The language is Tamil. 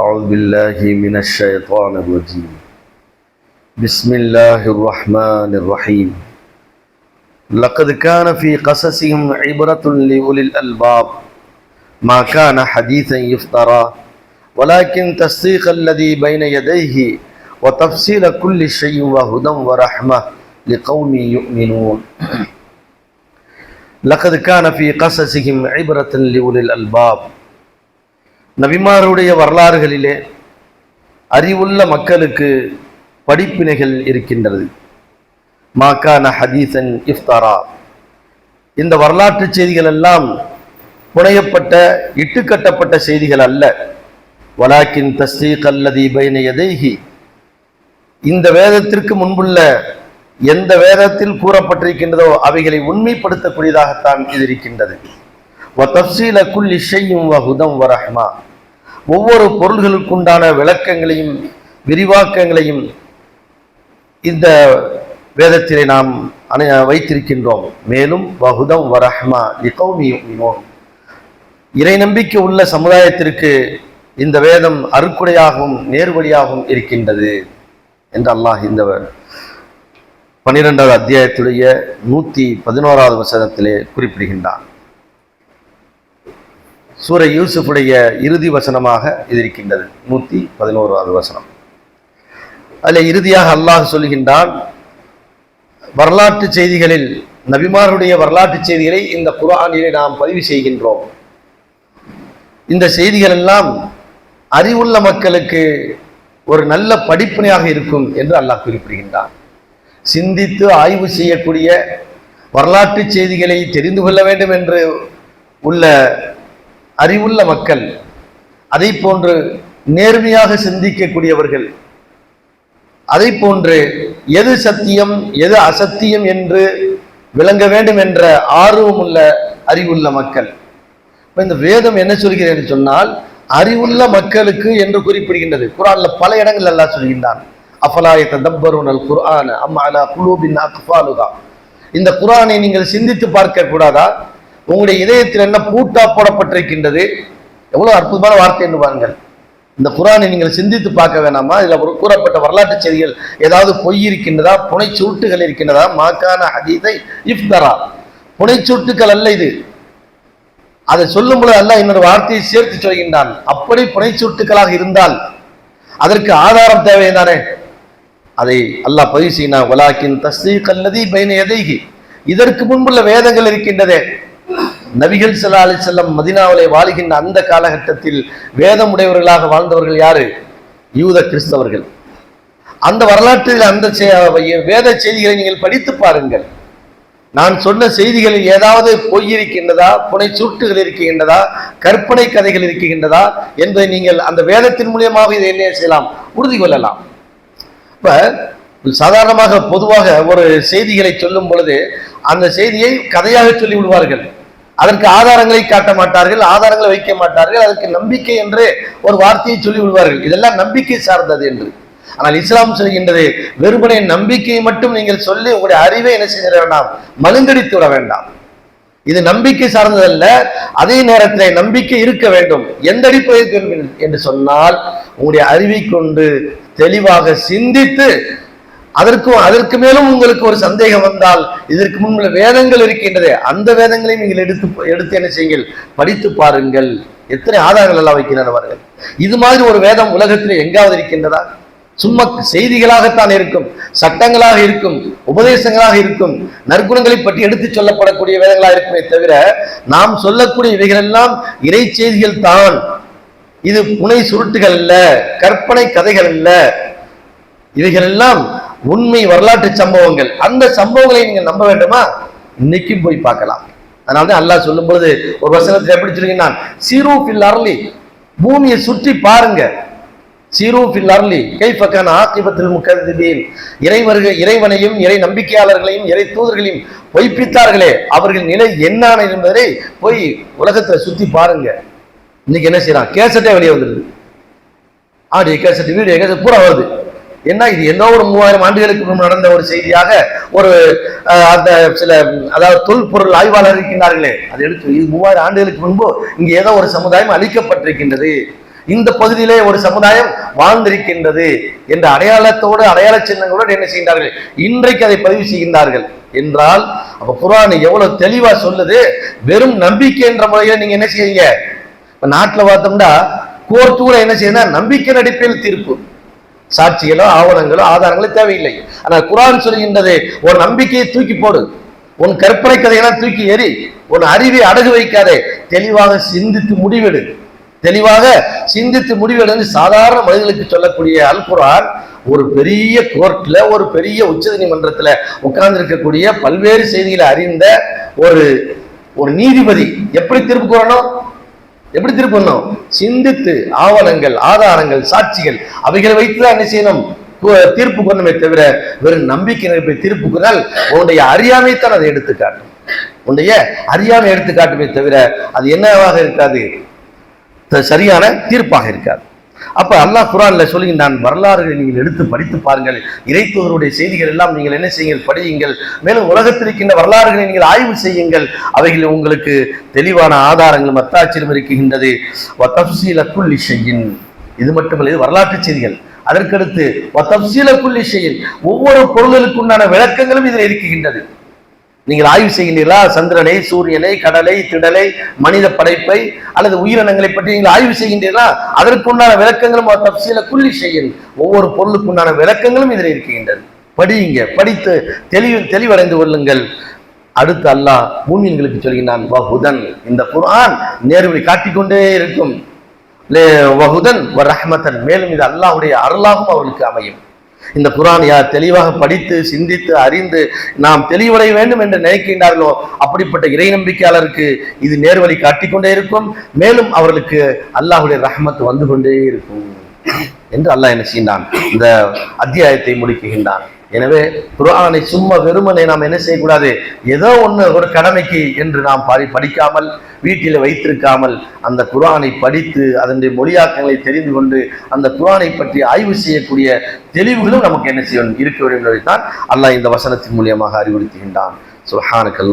أعوذ بالله من الشيطان الرجيم. بسم الله الرحمن الرحيم. لقد كان في قصصهم عبرة لأولي الألباب. ما كان حديثا يفترى ولكن تصديق الذي بين يديه وتفصيل كل شيء وهدى ورحمة لقوم يؤمنون. لقد كان في قصصهم عبرة لأولي الألباب. நபிமாருடைய வரலாறுகளிலே அறிவுள்ள மக்களுக்கு படிப்பினைகள் இருக்கின்றது. மாக்கான ஹதீசன் இஃப்தாரா. இந்த வரலாற்று செய்திகள் எல்லாம் புனையப்பட்ட இட்டுக்கட்டப்பட்ட செய்திகள் அல்ல. வலாக்கின் தஸ்தீக் அல்லதி பைன எதைஹி இந்த வேதத்திற்கு முன்புள்ள எந்த வேதத்தில் கூறப்பட்டிருக்கின்றதோ அவைகளை உண்மைப்படுத்தக்கூடியதாகத்தான் இது இருக்கின்றது. வ தப்சீல குல் இஷையும் வஹுதம் வரஹ்மா ஒவ்வொரு பொருள்களுக்குண்டான விளக்கங்களையும் விரிவாக்கங்களையும் இந்த வேதத்திலே நாம் அணை வைத்திருக்கின்றோம். மேலும் வஹுதம் வரஹ்மா லிகௌமியோன் இறை நம்பிக்கை உள்ள சமுதாயத்திற்கு இந்த வேதம் அருக்குடையாகவும் நேர்வழியாகவும் இருக்கின்றது என்று அல்லாஹ் இந்த பன்னிரெண்டாவது அத்தியாயத்துடைய நூற்றி பதினோராவது வசனத்திலே குறிப்பிடுகின்றான். சூர யூசுஃபுடைய இறுதி வசனமாக இது இருக்கின்றது. நூற்றி பதினோராவது வசனம். அதில் இறுதியாக அல்லாஹ் சொல்கின்றான் வரலாற்று செய்திகளில் நபிமாருடைய வரலாற்று செய்திகளை இந்த குரானிலே நாம் பதிவு செய்கின்றோம். இந்த செய்திகள் எல்லாம் அறிவுள்ள மக்களுக்கு ஒரு நல்ல படிப்பினையாக இருக்கும் என்று அல்லாஹ் குறிப்பிடுகின்றான். சிந்தித்து ஆய்வு செய்யக்கூடிய வரலாற்று செய்திகளை தெரிந்து கொள்ள வேண்டும் என்று உள்ள அறிவுள்ள மக்கள் அதை போன்று நேர்மையாக சிந்திக்கக்கூடியவர்கள் அதை போன்று எது சத்தியம் எது அசத்தியம் என்று விளங்க வேண்டும் என்ற ஆர்வம் உள்ள அறிவுள்ள மக்கள். இப்போ இந்த வேதம் என்ன சொல்கிறது என்று சொன்னால் அறிவுள்ள மக்களுக்கு என்று குறிப்பிடுகின்றது. குரான்ல பல இடங்கள் எல்லாம் சொல்கின்றான் அஃபலாய தப்பருனல் குர்ஆன் அம்மா அலா குலூபின் அக்ஃபாலுகா இந்த குரானை நீங்கள் சிந்தித்து பார்க்க கூடாதா உங்களுடைய இதயத்தில் என்ன பூட்டா போடப்பட்டிருக்கின்றது? எவ்வளவு அற்புதமான வார்த்தை என்று பாருங்கள். இந்த குரானை நீங்கள் சிந்தித்து பார்க்க வேணாமா? இதில் ஒரு கூறப்பட்ட வரலாற்று செய்திகள் ஏதாவது பொய் இருக்கின்றதா? புனைச்சூட்டுகள் இருக்கின்றதா? மாக்கான அதீதை இஃப்தரா. புனைச்சூட்டுகள் அல்ல இது. அதை சொல்லும் பொழுது அல்ல இன்னொரு வார்த்தையை சேர்த்து சொல்கின்றான். அப்படி புனைச்சூட்டுகளாக இருந்தால் அதற்கு ஆதாரம் தேவைதானே அதை அல்லாஹ் பதிவு செய்யினா உலாக்கின் தஸ்தீக் அல்லதி பைன எதைகி இதற்கு முன்புள்ள வேதங்கள் இருக்கின்றதே. நபிகள் சல்லா அலி செல்லம் மதினாவிலே வாழுகின்ற அந்த காலகட்டத்தில் வேதம் உடையவர்களாக வாழ்ந்தவர்கள் யாரு? யூத கிறிஸ்தவர்கள். அந்த வரலாற்றில் அந்த வேத செய்திகளை நீங்கள் படித்து பாருங்கள். நான் சொன்ன செய்திகளில் ஏதாவது பொய் இருக்கின்றதா புனை சூட்டுகள் இருக்கின்றதா? கற்பனை கதைகள் இருக்கின்றதா? என்பதை நீங்கள் அந்த வேதத்தின் மூலியமாக இதை என்ன செய்யலாம்? உறுதி கொள்ளலாம். இப்ப சாதாரணமாக பொதுவாக ஒரு செய்திகளை சொல்லும் பொழுது அந்த செய்தியை கதையாக சொல்லி விடுவார்கள் அதற்கு ஆதாரங்களை காட்ட மாட்டார்கள் ஆதாரங்களை வைக்க மாட்டார்கள் அதற்கு நம்பிக்கை என்று ஒரு வார்த்தையை சொல்லி விடுவார்கள். இதெல்லாம் நம்பிக்கை சார்ந்தது என்று. ஆனால் இஸ்லாம் சொல்கின்றது வெறுமனை நம்பிக்கையை மட்டும் நீங்கள் சொல்லி உங்களுடைய அறிவை என்ன செய்ய வேண்டாம் மழுங்கடித்து விட வேண்டாம். இது நம்பிக்கை சார்ந்ததல்ல அதே நேரத்தில் நம்பிக்கை இருக்க வேண்டும். எந்த அடிப்படையில் என்று சொன்னால் உங்களுடைய அறிவை கொண்டு தெளிவாக சிந்தித்து அதற்கும் அதற்கு மேலும் உங்களுக்கு ஒரு சந்தேகம் வந்தால் இதற்கு முன்புள்ள வேதங்கள் இருக்கின்றது அந்த வேதங்களையும் நீங்கள் எடுத்து எடுத்து என்ன செய்யுங்கள்? படித்து பாருங்கள். எத்தனை ஆதாரங்கள் எல்லாம் வைக்கின்றனவர்கள் இது மாதிரி ஒரு வேதம் உலகத்தில் எங்காவது இருக்கின்றதா? சும்மா செய்திகளாகத்தான் இருக்கும் சட்டங்களாக இருக்கும் உபதேசங்களாக இருக்கும் நற்குணங்களை பற்றி எடுத்து சொல்லப்படக்கூடிய வேதங்களாக இருக்குமே தவிர நாம் சொல்லக்கூடிய இவைகள் எல்லாம் இறை செய்திகள் தான். இது புனை சுருட்டுகள் அல்ல கற்பனை கதைகள் அல்ல. இவைகள் எல்லாம் உண்மை வரலாற்று சம்பவங்கள். அந்த சம்பவங்களை நீங்கள் நம்ப வேண்டுமா? இன்னைக்கும் போய் பார்க்கலாம். அதனால்தான் அல்லாஹ் சொல்லும் பொழுது ஒரு வசனத்தில் எப்படி சொல்லுங்க சீரூ பில் அரளி பூமியை சுற்றி பாருங்க. சீரூ பில் அரளி கைப்பக்கான ஆக்கிபத்தில் முக்கருதிபீன் இறைவர்கள் இறைவனையும் இறை நம்பிக்கையாளர்களையும் இறை தூதர்களையும் பொய்ப்பித்தார்களே அவர்கள் நிலை என்னான என்பதை போய் உலகத்தில் சுற்றி பாருங்க. இன்னைக்கு என்ன செய்யறான் கேசட்டே வெளியே வந்துடுது ஆடியோ கேசட் வீடியோ கேசட் பூரா வருது. என்ன இது? ஏதோ ஒரு மூவாயிரம் ஆண்டுகளுக்கு முன்பு நடந்த ஒரு செய்தியாக ஒரு அந்த சில அதாவது தொல்பொருள் ஆய்வாளர் இருக்கின்றார்களே அதை எடுத்து இது மூவாயிரம் ஆண்டுகளுக்கு முன்பு இங்கே ஏதோ ஒரு சமுதாயம் அழிக்கப்பட்டிருக்கின்றது. இந்த பகுதியிலே ஒரு சமுதாயம் வாழ்ந்திருக்கின்றது என்ற அடையாளத்தோடு அடையாள சின்னங்களோடு என்ன செய்கின்றார்கள்? இன்றைக்கு அதை பதிவு செய்கின்றார்கள். என்றால் அப்ப குரான் எவ்வளவு தெளிவா சொல்லுது? வெறும் நம்பிக்கை என்ற முறையில நீங்க என்ன செய்வீங்க? இப்ப நாட்டில் பார்த்தோம்னா கோர்ட்டு கூட என்ன செய்யுதுன்னா நம்பிக்கை நடிப்பில் தீர்ப்பு. சாட்சிகளோ ஆவணங்களோ ஆதாரங்களோ தேவையில்லை. ஆனால் குரான் சொல்கின்றது ஒரு நம்பிக்கையை தூக்கி போடு. உன் கற்பனை கதையெல்லாம் தூக்கி எறி. உன் அறிவை அடகு வைக்காதே. தெளிவாக சிந்தித்து முடிவெடு. தெளிவாக சிந்தித்து முடிவெடுன்னு சாதாரண மனிதர்களுக்கு சொல்லக்கூடிய அல் குரான் ஒரு பெரிய கோர்ட்ல ஒரு பெரிய உச்ச நீதிமன்றத்தில் உட்கார்ந்து இருக்கக்கூடிய பல்வேறு செய்திகளை அறிந்த ஒரு ஒரு நீதிபதி எப்படி திருப்பு கூறணும்? எப்படி திருப்பு சிந்தித்து ஆவணங்கள் ஆதாரங்கள் சாட்சிகள் அவைகளை வைத்துதான் என்ன செய்யணும்? தீர்ப்பு கொண்டமே தவிர வெறும் நம்பிக்கை நிரப்பை தீர்ப்பு கொண்டால் உன்னுடைய அறியாமைத்தான் அதை எடுத்துக்காட்டும். உன்னுடைய அறியாமை எடுத்துக்காட்டுமே தவிர அது என்னவாக இருக்காது? த- சரியான தீர்ப்பாக இருக்காது. அப்ப அல்லாஹ் குரான்ல சொல்லுகின்றான் வரலாறுகளை நீங்கள் எடுத்து படித்து பாருங்கள். இறைத்தூதருடைய செய்திகள் எல்லாம் நீங்கள் என்ன செய்யுங்கள்? படியுங்கள். மேலும் உலகத்தில் இருக்கின்ற வரலாறுகளை நீங்கள் ஆய்வு செய்யுங்கள். அவைகள் உங்களுக்கு தெளிவான ஆதாரங்கள் மத்தாச்சிரம் இருக்கின்றது. இது மட்டுமல்ல இது வரலாற்று செய்திகள். அதற்கடுத்து ஒவ்வொரு பொருளுக்குண்டான விளக்கங்களும் இதில் இருக்கின்றது. நீங்கள் ஆய்வு செய்கிறீர்களா சந்திரனை சூரியனை கடலை திடலை மனித படைப்பை அல்லது உயிரினங்களை பற்றி நீங்கள் ஆய்வு செய்கின்றீர்களா? அதற்குண்டான விளக்கங்களும் தப்சியில குள்ளி செய்யும். ஒவ்வொரு பொருளுக்குண்டான விளக்கங்களும் இதில் இருக்கின்றது. படியுங்க. படித்து தெளிவு தெளிவடைந்து கொள்ளுங்கள். அடுத்து அல்லாஹ் மூமியன்களுக்கு சொல்கிறான் வஹுதன். இந்த குரான் நேர்வழி காட்டிக்கொண்டே இருக்கும். லே- வஹுதன் வ ரஹ்மத்தன். மேலும் இது அல்லாஹுடைய அருளாகவும் அவர்களுக்கு அமையும். இந்த குரான் யார் தெளிவாக படித்து சிந்தித்து அறிந்து நாம் தெளிவடைய வேண்டும் என்று நினைக்கின்றார்களோ அப்படிப்பட்ட இறை நம்பிக்கையாளருக்கு இது நேர்வழி காட்டிக்கொண்டே இருக்கும். மேலும் அவர்களுக்கு அல்லாஹுடைய ரஹமத் வந்து கொண்டே இருக்கும். என்று அல்லாஹ் என்ன செய்கின்றான்? இந்த அத்தியாயத்தை முடிக்குகின்றான் எனவே குரானை சும்மா வெறுமனை நாம் என்ன செய்யக்கூடாது? ஏதோ ஒண்ணு ஒரு கடமைக்கு என்று நாம் படிக்காமல் வீட்டில் வைத்திருக்காமல் அந்த குரானை படித்து அதனுடைய மொழியாக்கங்களை தெரிந்து கொண்டு அந்த குரானை பற்றி ஆய்வு செய்யக்கூடிய தெளிவுகளும் நமக்கு என்ன செய்யணும் இருக்க வேண்டும் என்பதைத்தான் அல்லாஹ் இந்த வசனத்தின் மூலியமாக அறிவுறுத்துகின்றான். சுஹானுக்கல்